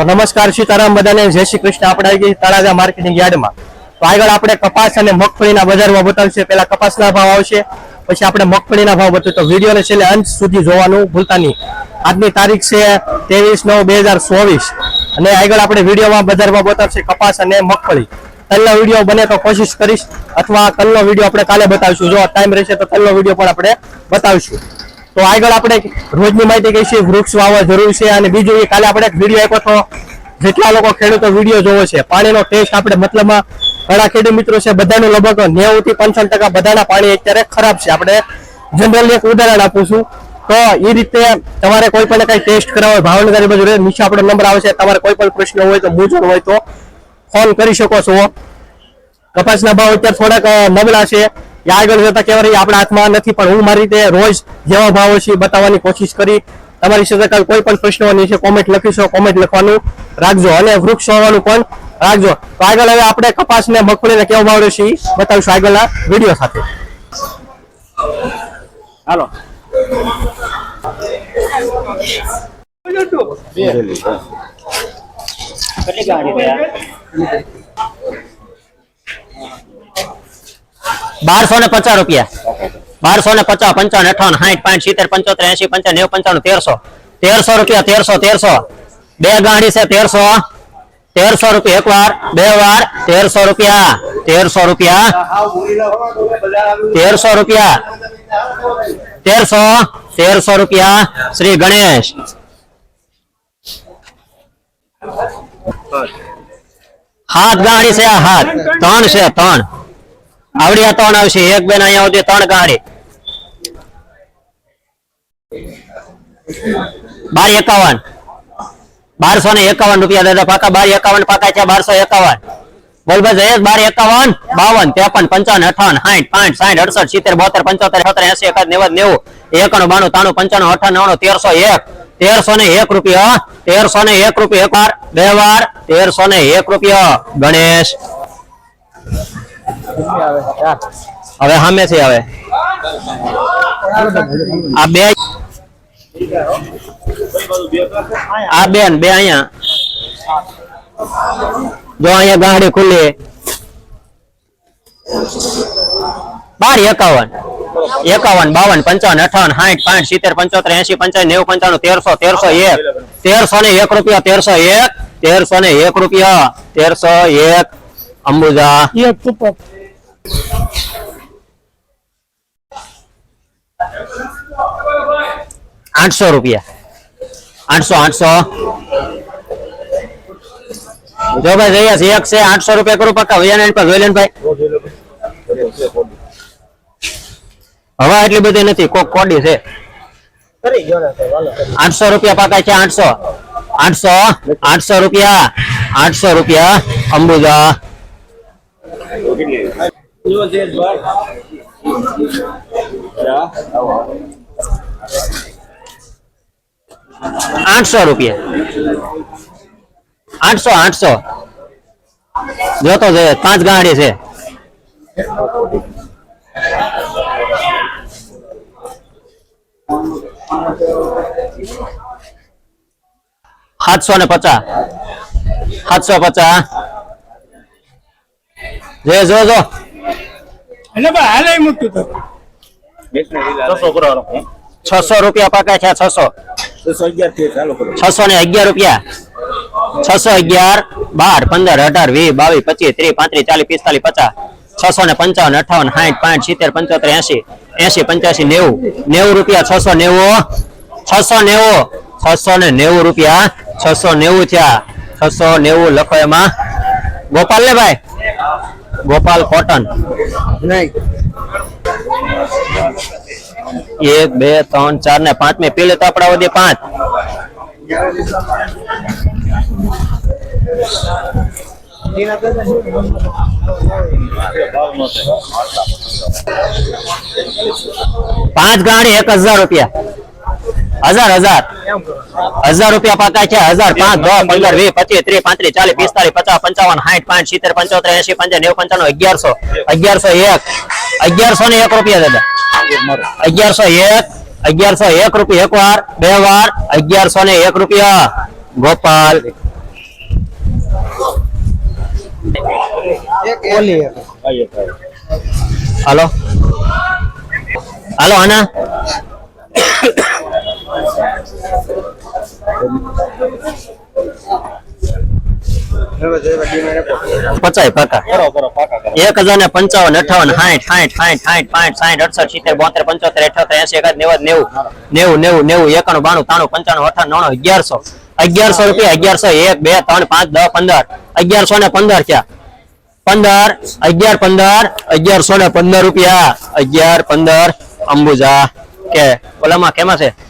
તો નમસ્કાર સીતારામ બધાને, જય શ્રી કૃષ્ણ. આપણે આવી ગઈ તળાજા માર્કેટિંગ યાર્ડમાં. તો આગળ આપણે કપાસ અને મગફળીના બજારમાં બતાવશે. પેલા કપાસના ભાવ આવશે, પછી આપણે મગફળીના ભાવ બતાવીએ તો વિડીયોને છેલ્લે અંત સુધી જોવાનું ભૂલતા નહીં. આજની તારીખ છે ત્રેવીસ નવ બે હજાર ચોવીસ. અને આગળ આપણે વિડીયોમાં બજારમાં બતાવશે કપાસ અને મગફળી. કલનો વીડિયો બને તો કોશિશ કરીશ, અથવા કલનો વીડિયો આપણે કાલે બતાવીશું. જો ટાઈમ રહેશે તો કલનો વીડિયો પણ આપણે બતાવીશું. તો આગળ આપણે રોજની માહિતી કહીશું વૃક્ષ વાવવા જરૂર છે અને બીજું એ કાલે આપણે એક વીડિયો આપ્યો હતો. જેટલા લોકો ખેડૂતો વીડિયો જોવો છે, પાણીનો ટેસ્ટ આપણે મતલબમાં ઘણા ખેડૂત મિત્રો છે, બધાનું લગભગ નેવું થી પંચાવન ટકા બધાના પાણી અત્યારે ખરાબ છે. આપણે જનરલી એક ઉદાહરણ આપું છું. તો એ રીતે તમારે કોઈ પણ કઈ ટેસ્ટ કરાવવા હોય, ભાવનગર બાજુ નીચે આપણો નંબર આવે છે. તમારે કોઈ પણ પ્રશ્ન હોય તો મૂંઝવણ હોય તો ફોન કરી શકો છો. કપાસના ભાવ અત્યારે થોડાક નબળા છે. એ આગળ જતા રહી આપણા હાથમાં નથી, પણ હું મારી રીતે રોજ જેવા ભાવો છે બતાવવાની કોશિશ કરી. તમારી સાથે કાંઈ પણ પ્રશ્નો નીચે કોમેન્ટ લખીશો કોમેન્ટ લખવાનું રાખજો અને વૃક્ષ હોવાનું પણ રાખજો. તો આગળ હવે આપણે કપાસ ને મગફળીને કેવો ભાવ રહેશે બતાવીશું આગળના વીડિયો સાથે. હાલો. બારસો ને પચાસ રૂપિયા. બારસો ને પચાસ, પંચાવન, અઠાવન, સાઠ, પાંચ, સિત્તેર, પંચોતેર એસી પંચાવન, નેવું પંચાણું તેરસો. તેરસો રૂપિયા, તેરસો તેરસો. બે ગાડી છે, તેરસો. તેરસો રૂપિયા એક વાર બે વાર, તેરસો રૂપિયા. તેરસો રૂપિયા. તેરસો રૂપિયા. તેરસો તેરસો રૂપિયા. શ્રી ગણેશ. હાથ ગાડી છે, આ હાથ. ત્રણ છે, ત્રણ. આવડી ત્રણ આવશે. એક બેન અહીંયા સુધી ત્રણ ગાડી. બાર એકાવન. બારસો ને એકાવન રૂપિયા દાદા પાકા. બાર એકાવન પાકા છે, બારસો એકાવન. બોલ ભાઈ જયેશ, બાર એકાવન, બાવન, ત્રેપન, પંચાવન, અઠાવન સાઠ પાંચ સાઠ અડસઠ, સિત્તેર, બોતેર, પંચોતેર, સત્તર, એસી એકાદ નેવું નેવું, એકાણું, બાણું પંચાણું, અઠાણું તેરસો એક, તેરસો ને એક રૂપિયા, તેરસો ને એક રૂપિયા. એક વાર, બે વાર, તેરસો ને એક રૂપિયા. ગણેશ. હવે સામે છે હવે. આ બે આ બેન, બે અહીંયા. જો અહીંયા ગાડી ખુલ્લી. બાર એકાવન. એકાવન, બાવન, પંચાવન, અઠાવન, સાઠ, પાંચ, સિત્તેર, પંચોતેર એસી પંચાવન, નેવું, પંચાણું, તેરસો તેરસો એક. તેરસો ને એક રૂપિયા, તેરસો એક, તેરસો ને એક રૂપિયા, તેરસો એક અંબુજા. આઠસો રૂપિયા. આઠસો આઠસો. જો ભાઈ, જઈએ છીએ. એક છે, આઠસો રૂપિયા કરું પક્કા. વૈયાને પર જોઈ ભાઈ. હવા એટલી બધી નથી, કોક કોડી છે. આઠસો રૂપિયા પાકા છે, આઠસો. આઠસો આઠસો રૂપિયા આઠસો રૂપિયા, અંબુજા. આઠસો રૂપિયા આઠસો આઠસો જોતો છે પાંચ ગાડી છે સાતસો ને પચાસ સાતસો પચાસ જે જો જો એટલે ભાઈ હાલે મૂક્યું તો. છસો રૂપિયા પાકા છે છસો. છસો ને અગિયાર રૂપિયા. છસો અગિયાર બાર પંદર અઢાર વીસ બાવીસ પચીસ ત્રીસ પાંત્રીસ ચાલીસ પિસ્તાલીસ પચાસ. છસો ને પંચાવન અઠાવન સાઠ પાંચ સિત્તેર પંચોતેર એસી એસી પંચ્યાસી નેવું. નેવું રૂપિયા છસો નેવું છસો નેવું છસો ને નેવું રૂપિયા છસો નેવું થયા. છસો નેવું લખો એમાં. ગોપાલ ને ભાઈ. ગોપાલ કોટન. એક બે ત્રણ ચાર ને પાંચ. મેં પેલે તો આપડા વધે પાંચ. પાંચ ગાડી એક હજાર રૂપિયા. હજાર હજાર. હજાર રૂપિયા પાકા છે, હજાર પાંચ, દસ, પંદર, વીસ, પચીસ, ત્રીસ, પાંત્રીસ, ચાલીસ, પિસ્તાલીસ, પચાસ, પંચાવન, સાઠ, પાંચ, સિત્તેર, પંચોતેર એસી પંચાવન નેવું પંચાણું અગિયારસો. અગિયારસો એક. અગિયારસો ને એક રૂપિયા દાદા. અગિયારસો એક અગિયારસો એક રૂપિયા એક વાર, બે વાર, અગિયારસો ને એક રૂપિયા. ગોપાલ. હલો. હલો, આના. પચાય પંચાણું, અઠાણું, નવ્વાણું, અગિયારસો. અગિયારસો રૂપિયા, અગિયારસો, એક, બે, ત્રણ, પાંચ, દસ, પંદર. અગિયારસો ને પંદર થયા પંદર, અગિયાર, પંદર, અગિયારસો ને પંદર રૂપિયા. અગિયાર, પંદર, અંબુજા. કે, ઓલામાં કેમાં છે?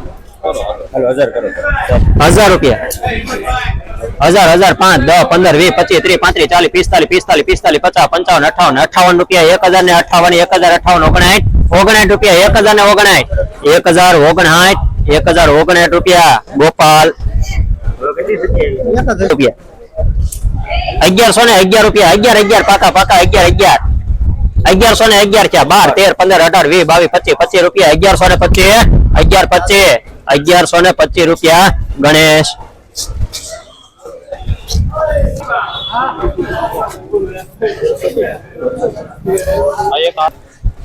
હજાર રૂપિયા. હજાર હજાર, પાંચ, દસ, પંદર, વીસ, પચીસ, ત્રીસ, પાંત્રીસ, ચાલીસ, પિસ્તાલીસ પિસ્તાલીસ પિસ્તાલીસ, પચાસ, પંચાવન, અઠાવન અઠાવન રૂપિયા એક હજાર ને અઠાવન, એક હજાર અઠાવન ઓગણાઠ ઓગણાઠ રૂપિયા, એક હજાર ને ઓગણાઠ એક હજાર ઓગણાઠ એક હજાર ઓગણાઠ રૂપિયા. ગોપાલ રૂપિયા. અગિયારસો ને અગિયાર રૂપિયા, અગિયાર અગિયાર, પાકા પાકા, અગિયાર અગિયાર. અગિયારસો ને અગિયાર થયા, બાર, તેર, પંદર, અઢાર, વીસ, બાવીસ, પચીસ પચીસ રૂપિયા, અગિયારસો ને પચીસ, અગિયાર, પચીસ. અગિયારસો ને પચીસ રૂપિયા ગણેશ.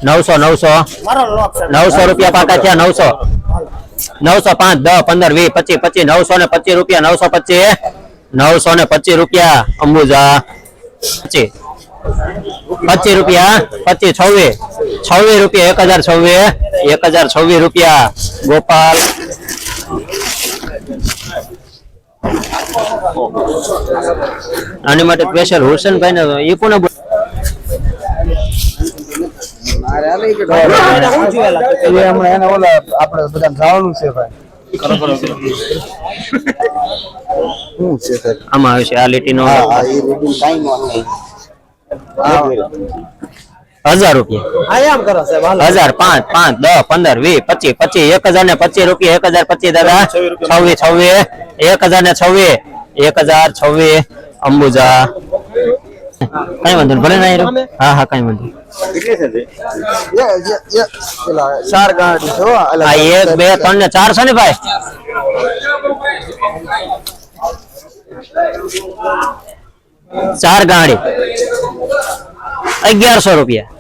નવસો નવસો. નવસો રૂપિયા પાકા થયા નવસો. નવસો પાંચ દસ પંદર વીસ પચીસ પચીસ નવસો ને પચીસ રૂપિયા નવસો પચીસ. નવસો ને પચીસ રૂપિયા અંબુજા. પચીસ. પચીસ રૂપિયા પચીસ છવ્વીસ. છવ્વીસ રૂપિયા એક હજાર છવ્વીસ એક હજાર છવ્વીસ રૂપિયા. ગોપાલ. આની માટે સ્પેશિયલ હુસેનભાઈ ને એ કોને આપણે બધા જવાનું છે ભાઈ. શું છે આમાં આવે છે આ કાઈ નો નહીં હજાર રૂપિયા આયામ કરો સાહેબ હજાર પાંચ પાંચ દસ પંદર વીસ પચીસ પચીસ એક હજાર ને પચીસ રૂપિયા એક હજાર પચીસ દાદા છવ્વીસ છવ્વીસ એક હજાર ને છવ્વીસ એક હજાર છવ્વીસ અંબુજા કઈ વાંધો નહીં ભલે ના આયરો? હા હા કઈ વાંધો નહીં. પેલા ચાર ગાડી છો આ એક બે ત્રણ ને ચાર છે ને ભાઈ ચાર ગાડી. અગિયારસો રૂપિયા.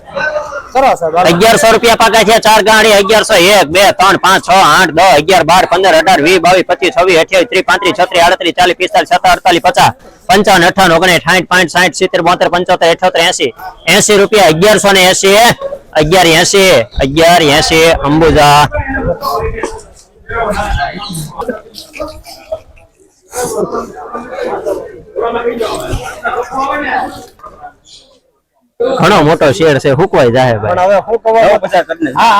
અગિયારસો રૂપિયા પાકા છે ચાર ગાડી અગિયારસો એક બે ત્રણ પાંચ છ આઠ દસ અગિયાર બાર પંદર અઢાર વીસ બાવીસ પચીસ છવ્વીસ અઠ્યાવીસ ત્રીસ પાંત્રીસ છત્રીસ આડત્રીસ ચાલીસ પિસ્તાલીસ સત્તર અડતાલીસ પચાસ પંચાવન અઠાવન ઓગણીસ સાઠ પાંચ સાઠ સિત્તેર બોતેર પંચોતેર અઠોતેર એસી એસી રૂપિયા અગિયારસો ને એસી અગિયાર એસી અગિયાર એસી અંબુજા. ઘણો મોટો શેર છે હુકવાઈ જાય ભાઈ.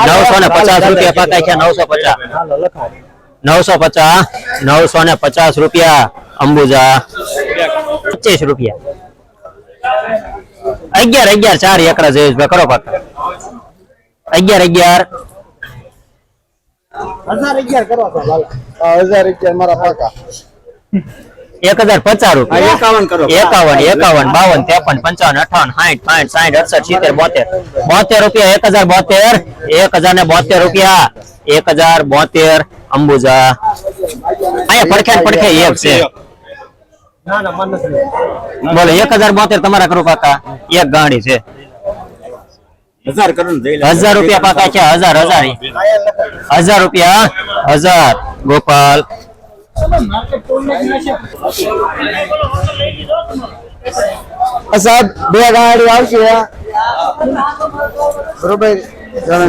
નવસો ને પચાસ રૂપિયા પાકા છે નવસો પચાસ. નવસો પચાસ. નવસો ને પચાસ રૂપિયા અંબુજા. પચીસ રૂપિયા. અગિયાર અગિયાર ચાર એકડા જયેશભાઈ કરો પાકા. અગિયાર અગિયાર. હજાર અગિયાર કરો સાહેબ હજાર અગિયાર મારા પાકા. એક હજાર પચાસ રૂપિયા. એકાવન કરો. એકાવન એકાવન બાવન ત્રેપન પંચાવન અઠાવન સાઠ પાંચ સાઠ અડસઠ સિત્તેર બોતેર. બોતેર રૂપિયા એક હજાર બોતેર એક હજાર ને બોતેર રૂપિયા. એક હજાર બોતેર અંબુજા. અહીંયા પડખે પડખે એક છે. બોલો એક હજાર બોતેર તમારા કરું કાકા. એક ગાડી છે. હજાર રૂપિયા પાકા છે હજાર હજાર. હજાર રૂપિયા હજાર. ગોપાલ સાહેબ બે ગાડી આવશે બરોબર.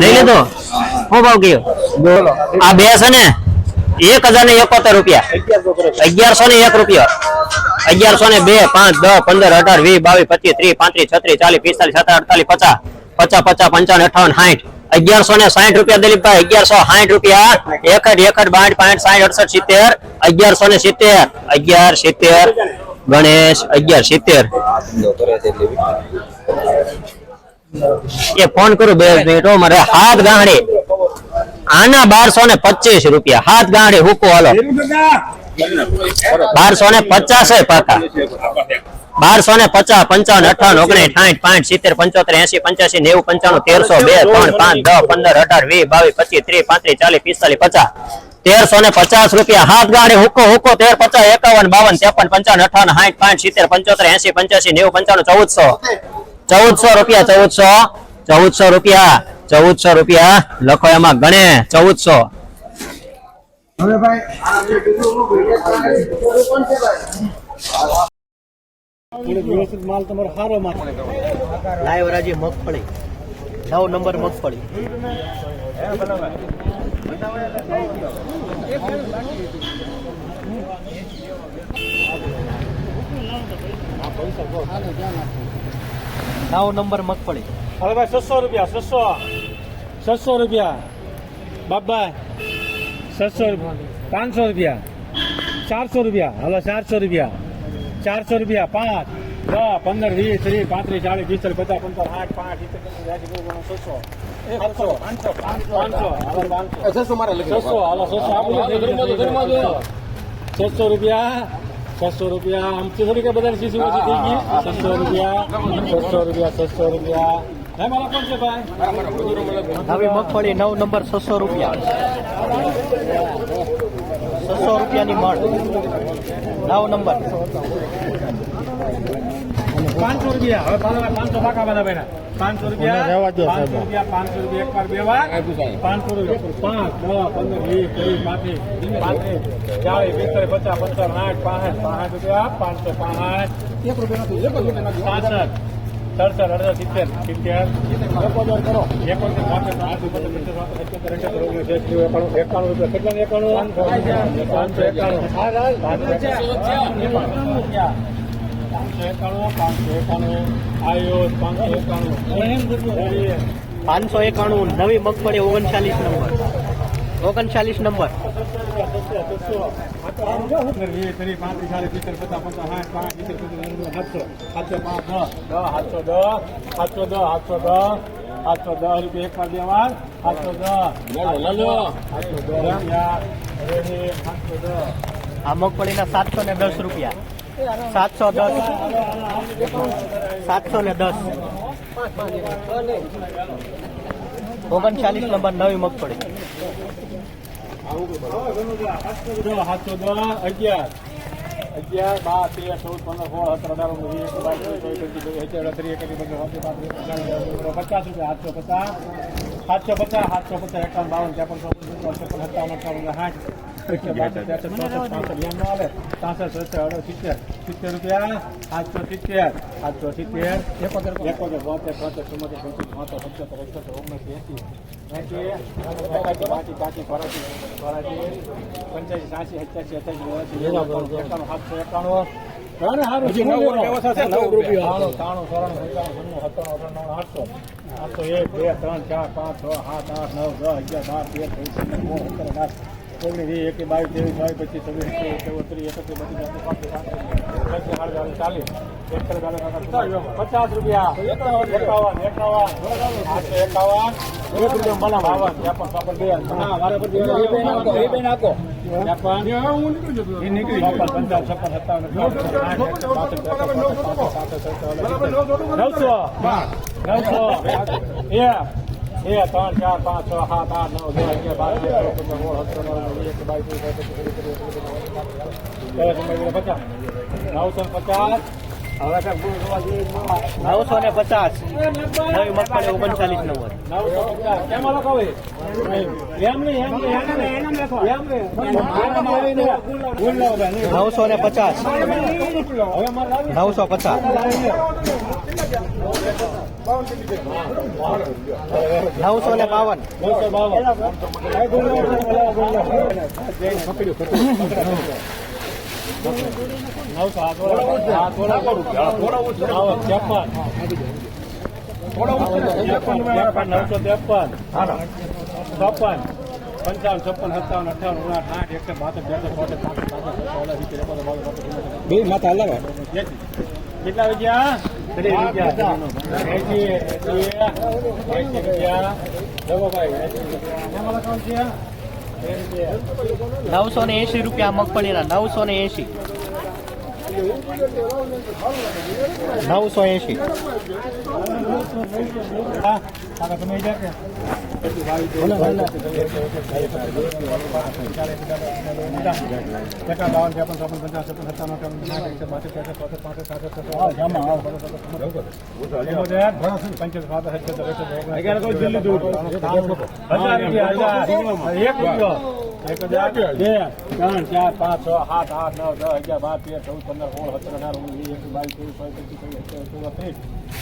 લઈ લીધો? શું ભાવ ગયો બોલો. આ બે છે ને એક હજાર ને એકોતેર રૂપિયા. અગિયારસો ને એક રૂપિયા. અગિયારસો ને બે પાંચ દસ પંદર અઢાર વીસ બાવીસ પચીસ ત્રીસ પાંત્રીસ છત્રીસ ચાલીસ પિસ્તાલીસ સત્તર અડતાલીસ પચાસ પચાસ પચાસ પંચાવન અઠાવન સાઠ. અગિયારસો ને સાઠ રૂપિયા દિલીપભાઈ અગિયારસો સાઠ રૂપિયા. એકડ એકડ બાઠ પાંઠ સાઠ, અડસઠ, સિત્તેર. અગિયારસો ને સિત્તેર. અગિયાર, સિત્તેર. ગણેશ, અગિયાર, સિત્તેર. એ ફોન કરું બે મિનિટ મારે હાથ ગાંડી આના બારસો ને પચીસ રૂપિયા. હાથ ગાંડી હુકો હાલો. બારસો ને પચાસ પાકા. બારસો ને પચાસ પંચાવન અઠાવન ઓગણીસ સાઠ પાંઠ સિત્તેર પંચોતેર એસી પંચ્યાસી નેવું પંચાણું તેરસો બે ત્રણ પાંચ દસ પંદર અઢાર વીસ બાવીસ પચીસ ત્રીસ પાંત્રીસ ચાલીસ પિસ્તાલીસ પચાસ. તેરસો ને પચાસ રૂપિયા. હાથ ગાડી હુકો હુકો તેર પચાસ એકાવન બાવન ત્રેપન પંચાવન અઠાવન સાઠ પાંચ સિત્તેર પંચોતેર એસી પંચ્યાસી નેવું પંચાણું ચૌદસો. ચૌદસો રૂપિયા ચૌદસો. ચૌદસો રૂપિયા. ચૌદસો રૂપિયા. લખો એમાં ગણે. ચૌદસો. વ્યવસ્થિત માલ તમારો સારો માલ લાઈવ રાજી મગફળી. નવ નંબર મગફળી. નવ નંબર મગફળી. હવે ભાઈ છસો રૂપિયા છસો. છસો રૂપિયા. બાબા છસો પાંચસો રૂપિયા. ચારસો રૂપિયા. હલો ચારસો રૂપિયા. ચારસો રૂપિયા પાંચ દસ પંદર વીસ ત્રીસ પાંત્રીસ ચાલીસ પિસ્તાલીસ પચાસ પંદર આઠ પાંચ છસો. સાતસો પાંચસો છસો રૂપિયા છસો રૂપિયા આમથી થોડી કઈ બધા સીસી ઓછી થઈ ગઈ. છસો રૂપિયા છસો રૂપિયા છસો રૂપિયા. હે મારા કોણ છે ભાઈ. નવી મગફળી નવ નંબર છસો રૂપિયા. છસો રૂપિયાની મળ નવ નંબર. પાંચસો રૂપિયા. હવે પાંચસો પાકા બધા બેના પાંચસો રૂપિયા પાંચસો રૂપિયા પાંચસો રૂપિયા એક વાર બે વાર. પાંચસો રૂપિયા પાંચ દસ પંદર વીસ ત્રીસ પાંત્રીસ પાંત્રીસ ચાલીસ પિસ્તાલીસ પચાસ પચાસ આઠ પાંસઠ પાંસઠ રૂપિયા પાંચસો પાંસઠ. એક રૂપિયા નથી એક રૂપિયા પાંસઠ. સડસઠ અડસઠ સિત્તેર સિત્તેર એકોતેર કરો એકોતેર પાંસઠ આઠ પચાસ પચાસ અઠ્યોતેર ઓગણીસ એકાણું એકાણું રૂપિયા કેટલા એકાણું પાંચસો એકાણું પાંચસો એકાણું પાંચસો એકાણું આયુષ પાંચસો એકાણું પાંચસો એકાણું નવી મગફળી ઓગણચાલીસ નંબર ઓગણચાલીસ નંબર. સાતસો દસ રૂપિયા એક દેવા સાતસો દસ આ મગફળીના સાતસો ને દસ રૂપિયા. સાતસો દસ. સાતસો ને દસ. ઓગણચાલીસ નંબર નવી મગફળી. સાતસો દસ અગિયાર અગિયાર બાર તેર ચૌદ પંદર સોળ સત્તર અઢાર ઓગણીસ એકવીસ બાવીસ પચીસ રૂપિયા, સાતસો પચાસ સાતસો પચાસ સાતસો પચાસ, એકાવન, બાવન, ત્રેપન ચોપન છપ્પન સત્તાવન અઠાવન સાઠ સિત્તેર રૂપિયા સાતસો સિત્તેર આઠસો આઠસો એક બે ત્રણ ચાર પાંચ છ સાત આઠ નવ દસ અગિયાર બાર તેર ચૌદ ઓગણીસ એક બાવીસ ત્રેવીસ બાવીસ પચીસ છવ્વીસ ત્રીસ એકત્રીસ બત્રીસ ચાલીસ. ચાલીસ પચાસ. રૂપિયા. એકાવન. એકાવન એકાવન. એક રૂપિયા મને બાવન. પર એ બે નાખો નવસો નવસો એ ત્રણ ચાર પાંચ છ સાત આઠ નવ દસ અગિયાર બાર તેર ચૌદ પચાસ નવસો ને પચાસ નવી મગફળી ઓગણચાલીસ નંબર નવસો. નવસો ને પચાસ નવસો પચાસ નવસો ને બાવન. નવસો ત્રેપન. છપ્પન પંચાવન છપ્પન સત્તાવન અઠાવન ઓગણસાઠ આઠ એકસો બાસઠ બે ચોસઠ પાંસઠ સાસઠ સત્તાવન સિત્તેર એકોતેર બાવીસ ચોપન પંચાવન બે માથા અલગ કેટલા રૂપિયા ત્રીસ એસી એસી નવસો ને એસી રૂપિયા મગફળીના નવસો ને એસી નવસો એસી એક રૂપિયો એક હજાર બે ત્રણ ચાર પાંચ છ સાત આઠ નવ દસ અગિયાર બાર તેર ચૌદ પંદર સોળ સત્તર અઢાર ઓગણીસ એકવીસ બાવીસ ત્રેવીસ પચીસ છવ્વીસ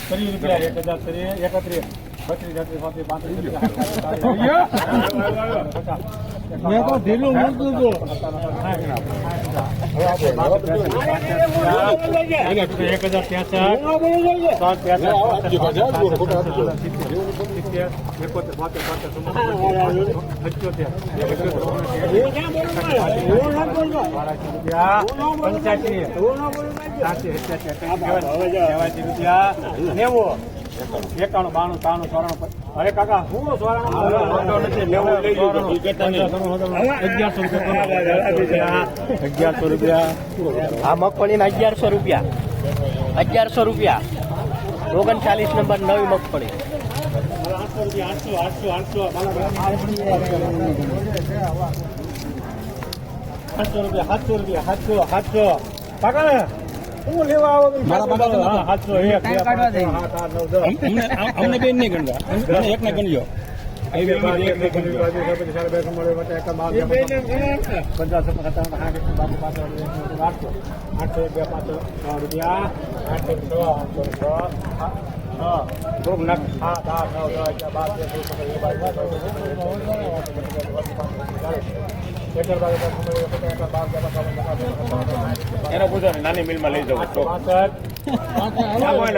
ત્રીસ રૂપિયા એક હજાર ત્રીસ એકત્રીસ બત્રીસ તેત્રીસ પાંત્રીસ પાંત્રીસ હજાર તો ઢીલું મૂકતું એકાણું બાણું ત્રાણું ચોરાણું અરે કાકા હું અગિયારસો રૂપિયા અગિયારસો રૂપિયા આ મગફળીના અગિયારસો રૂપિયા. અગિયારસો રૂપિયા. ઓગણચાલીસ નંબર નવી મગફળી. સાતસો રૂપિયા સાતસો રૂપિયા સાતસો સાતસો કાકા હું લેવા આવો સાતસો એક અમને બેન નહીં ગણતા એક ને ગણજો પચાસ પાંચ આઠસો આઠસો પાંચસો રૂપિયા આઠસો છ આઠસો છ એનો પૂછો ને નાની મિલમાં લઈ જાવ તો.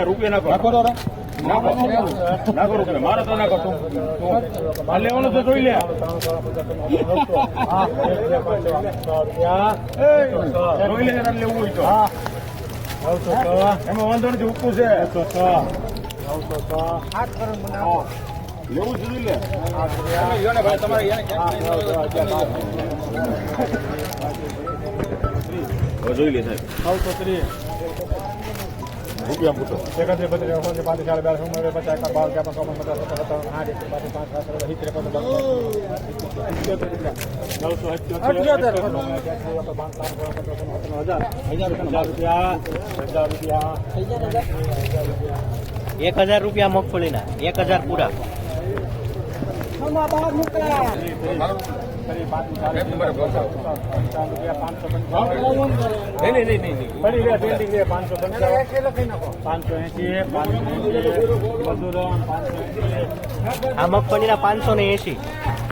રૂપિયા નાખો. નાખો નાખો. રૂપિયા. મારે તો નાખો તું. લેવાનું તો જોઈ લે. જોઈ લે લેવું હોય તો. એમાં વાંધો નથી ઉપકું છે. લેવું જ જોઈ લે તમે લ્યો ને ભાઈ તમારે એને ક્યાંક હવે જોઈ લે સાહેબ રૂપિયા પૂછો એકત્રીસ બત્રીસ ઓગણત્રીસ પાંત્રીસ ચાલીસ બેતાલીસ ચુમ્માલીસ પચાસ એકાવન બાવન ત્રેપન ચોપન પચાસ સત્તર સત્તાવન આઠ એકસો બાવીસ પાંચ સાત સત્તર સિત્તેર એકોતેર નવસો અઠ્યોતેર હજાર હજાર રૂપિયા હજાર રૂપિયા એક હજાર રૂપિયા મગફળીના, એક હજાર પૂરા. આ મગફળીના પાંચસો ને એસી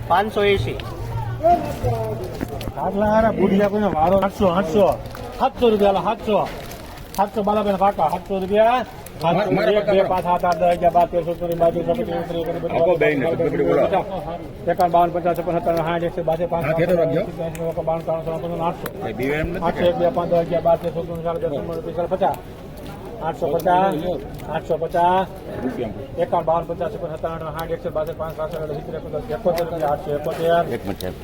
પાંચસો એસી આટલા હારા બુઢિયા કોઈને વારો. આઠસો આઠસો. સાતસો રૂપિયા સાતસો. સાતસો બાલાબેન કાકા સાતસો રૂપિયા સાતસો એક બે પાંચ સાત આઠ દસ અગિયાર બાર તેર ચૌદ પંદર બાર તેર ચોપન ત્રીસ એકત્રીસ એકત્રીસ બત્રીસ, આપો બેયને, છોકરી બોલો. એકાવન બાવન પચાસ છપ્પન સત્તાવન સાઠ એકસો બાસઠ પાંચ હા, ખેતર રાખજો. બાવન ત્રાણું ત્રણ પંદર આઠસો ભાઈ બીવે એમ નથી આઠસો એક બે પાંચ દસ અગિયાર બાર તેર ચૌદ પંદર સોળ સત્તર અઢાર ઓગણીસ વીસ પચાસ આઠસો પચાસ આઠસો પચાસ રૂપિયા એકાવન બાવન પચાસ છપ્પન સત્તાવન અઠાવન સાઠ એકસો બાસઠ પાંચ સાત સિત્તેર એકોતેર એકોતેર રૂપિયા આઠસો એકોતેર એક મિનિટ સાહેબ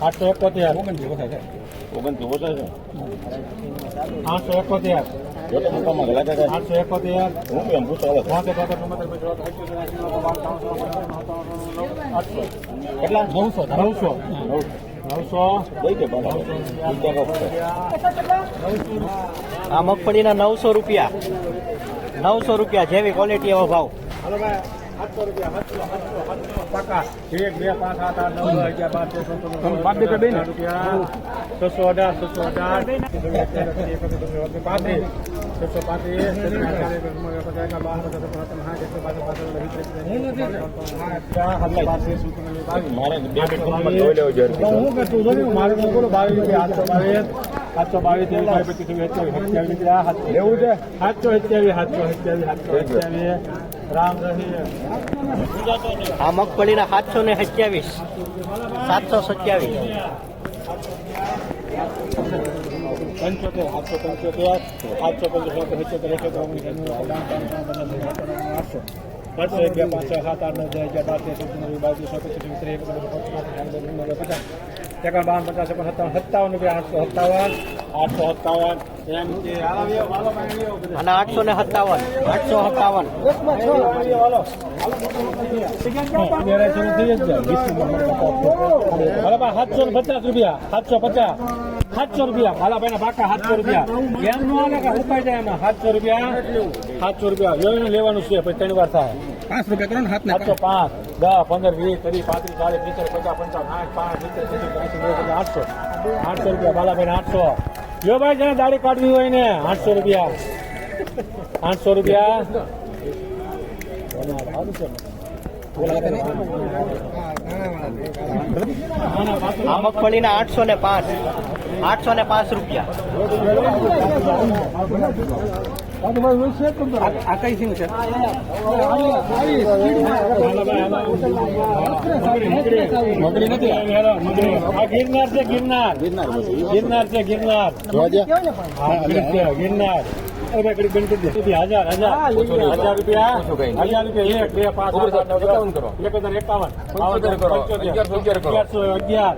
આઠસો એકોતેર ઓગણથી ઓછા છે. આઠસો એકોતેર. આઠસો એકોતેર. પૂછો ચોપન પંચાવન આઠસો. કેટલા? નવસો આ મગફળીના નવસો રૂપિયા. નવસો રૂપિયા જેવી ક્વોલિટી એવો ભાવ. સાતસો સાતસો સાતસો સાતસો છસો અઢાર છસો અઢાર પાંત્રીસ છસો પાંત્રીસ બાવીસ સાતસો બાવીસ પચીસ છવ્વીસ સત્યાવીસ સાતસો સાતસો સત્યાવીસ સાતસો સત્યાવીસ સાતસો સત્યાવીસ આ મગફળીના સાતસો ને સત્યાવીસ સાતસો સત્યાવીસ પંચોતેર સાતસો પંચોતેર સાતસો પંચોતેર આઠસો આઠસો એક બે પાંચ છ સાત આઠ નવ દસ અગિયાર બાર તેર ચૌદ બાવીસ પચીસ ત્રીસ પચાસ એકાવન બાવન પચાસ છપ્પન સત્તાવન સત્તાવન રૂપિયા આઠસો સત્તાવન. આઠસો સત્તાવન. હાલો હાલો ભાઈ. અને આઠસો ને સત્તાવન. આઠસો સત્તાવન. સાતસો પચાસ રૂપિયા. સાતસો પચાસ. સાતસો રૂપિયા. ભાલાભાઈ ના બાકા સાતસો રૂપિયા. એમ નો ઉપાય જાય એમાં? સાતસો રૂપિયા. સાતસો રૂપિયા. જોઈને લેવાનું છે પછી ત્રણ વાર થાય. પાંચ રૂપિયા કરો ને હાથ આઠસો પાંચ દસ પંદર વીસ ત્રીસ પાંત્રીસ ચાલીસ પિસ્તાલીસ પચાસ પંચાવન આઠ પાંચ સિત્તેર સિત્તેર એંસી નેવું આઠસો. આઠસો રૂપિયા બાલાભાઈ આઠસો. જો ભાઈ જેને દાઢી કાઢવી હોય ને આઠસો રૂપિયા. આઠસો રૂપિયા. આ મગફળીના આઠસો ને પાંચ. આઠસો ને પાંચ રૂપિયા. કઈ સિંગ છે મગરી નથી ગિરનાર છે ગિરનાર ગિરનાર છે ગિરનાર ગિરનાર હજાર હજાર હજાર રૂપિયા હજાર રૂપિયા બે પાંચ આઠ, એક હજાર એકાવન અગિયારસો અગિયાર.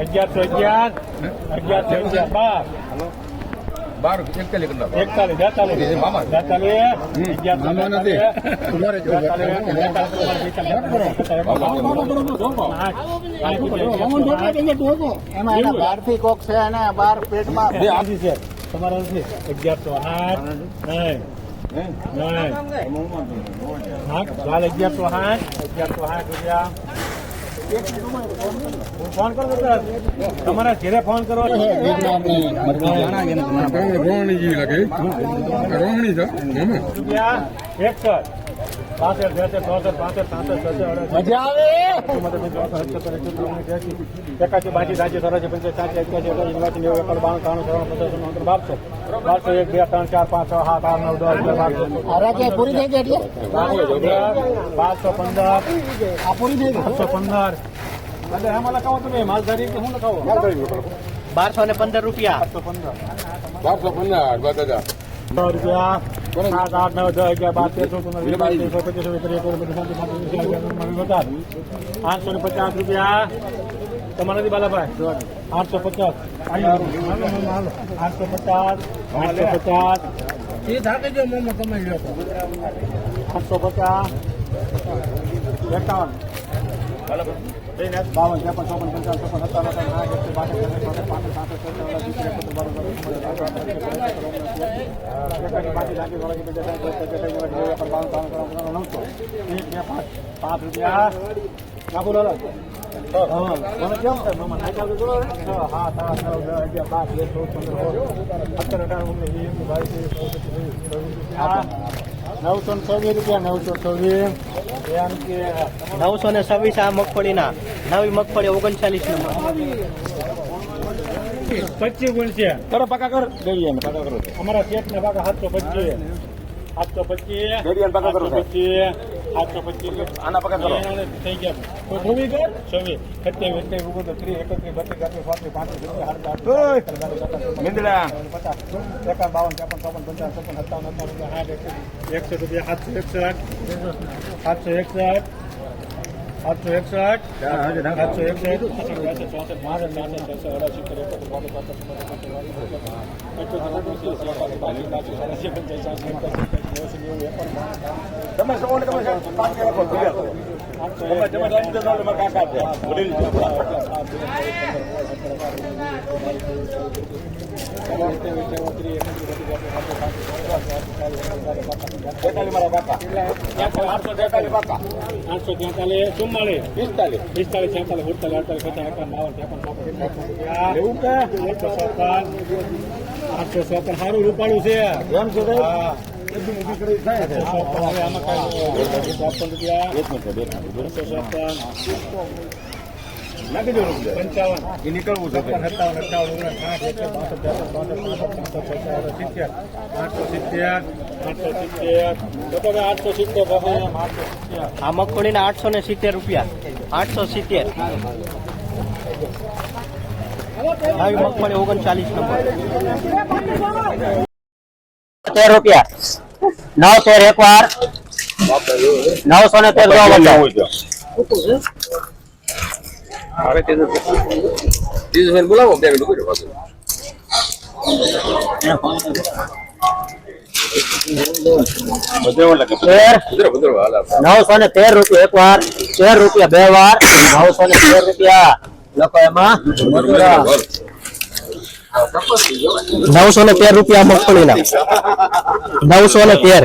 અગિયારસો અગિયાર. અગિયારસો અગિયાર. બાર. બાર એકતાલી કરી નાખો એકતાલીસ બેતાલીસ. બેતાલીસ અગિયારસો બેતાલીસ, એમાં એના બારથી કોક છે અને બાર પેટમાં તમારા નથી. અગિયારસો આઠ નહીં નહીં હા ચાલ અગિયારસો આઠ અગિયારસો આઠ રૂપિયા. હું ફોન કરો તમારા ઘેરે ફોન કરો રોહણી જેવી લાગે. રોહણી છે. એકસઠ પાસઠ બેસઠ ચોસઠ પાસઠ સાસઠ છસઠ એકાસી બાસી સાચી ચોરાસી પંચાસી સાચી એક્યાસી નેવું બાવન ત્રાણું ત્રણ પચાસ નવ બારસો. બારસો એક બે ત્રણ ચાર પાંચ છ સાત આઠ નવ દસ બારસો. રાજા પૂરી થઈ ગઈ એટલે? બારસો પંદર. આ પૂરી થઈ ગઈ? બારસો પંદર. એટલે એમાં લખાવો તમે માલધારી કે શું લખાવો બારસો ને પંદર રૂપિયા. બારસો પંદર. બારસો પંદર બધા સો રૂપિયા. સાત આઠ નવ દસ અગિયાર બાર તેર ચૌદ પંદર વીસ બાવીસ ત્રેવીસ ચોવીસ પચીસ છવ્વીસ સત્તાવીસ અઠ્યાવીસ ઓગણત્રીસ ત્રીસ પચાસ આઠસો ને પચાસ રૂપિયા તમારા નથી બાલાભાઈ આઠસો પચાસ આઠસો પચાસ આઠસો પચાસ એ થાકે જો મોમો તમે આઠસો પચાસ એકાવન બાવન ત્રેપન ચોપન પંચાવન છપ્પન સત્તાવન અઠાવન સાઠ એકસો બાસઠ સત્તાવન અઠાવન વીસ એકસઠ બાવન ચોપન પાંચ પાંચ રૂપિયા નાખો નવસો ને છવ્વીસ રૂપિયા નવસો છવ્વીસ એમ કે નવસો ને છવ્વીસ આ મગફળીના. નવી મગફળી ઓગણચાલીસ નંબર પચીસ ગુણ છે. કરો પાકા કર. દઈએ પાકા કરો. અમારા શેઠ ને પાકા સાતસો પચીસ. સાતસો પચીસ. પચીસ. સાતસો પચીસ આના કરો થઈ ગયા તો છવ્વીસ કર છવ્વીસ સત્યાવીસ અઠ્યાવીસ ઓગણત્રીસ ત્રીસ એકત્રીસ બત્રીસ ત્રીસ પાંત્રીસ પાંત્રીસ મિંદડા પચાસ એકાવન બાવન ત્રેપન ચોપન પંચાવન છપ્પન સત્તાવન અઠાવન સાઠ એકસઠ રૂપિયા સાતસો એકસઠ સાતસો એકસઠ સાતસો એકસઠ સાતસો એકસઠ ચોસઠ બાસઠ ત્રેસઠ છસો અઢાસી સિત્તેર એકોતેર બોતેર પચાસ તમે સૌને તમે પાંચ રાખો તમે તમે રાજી તો મારા કાકા છે વડીલ બેતાલી મારા કાકા આઠસો બેતાલી કાકા આઠસો ત્યાંતાલીસ ચુમ્માલીસ પિસ્તાલીસ પિસ્તાલીસ છેતાલીસ સુડતાલીસ અડતાલીસ પચાસ એકાવન બાવન ત્રેપન એવું કે આઠસો સત્તર આઠસો સત્તર સારું રૂપાળું છે. એમ છે એ નીકળવું છે આઠસો સિત્તેર આઠસો આ મગફળીના આઠસો ને સિત્તેર રૂપિયા. આઠસો સિત્તેર. આવી મગફળી ઓગણચાલીસ નંબર. તેર રૂપિયા. નવ તેર એક વાર નવસો ને તેર. બોલાવો. નવસો ને તેર રૂપિયા એક વાર તેર રૂપિયા બે વાર નવસો ને તેર રૂપિયા લખો એમાં. નવસો ને તેર રૂપિયા મગફળીના. નવસો ને તેર.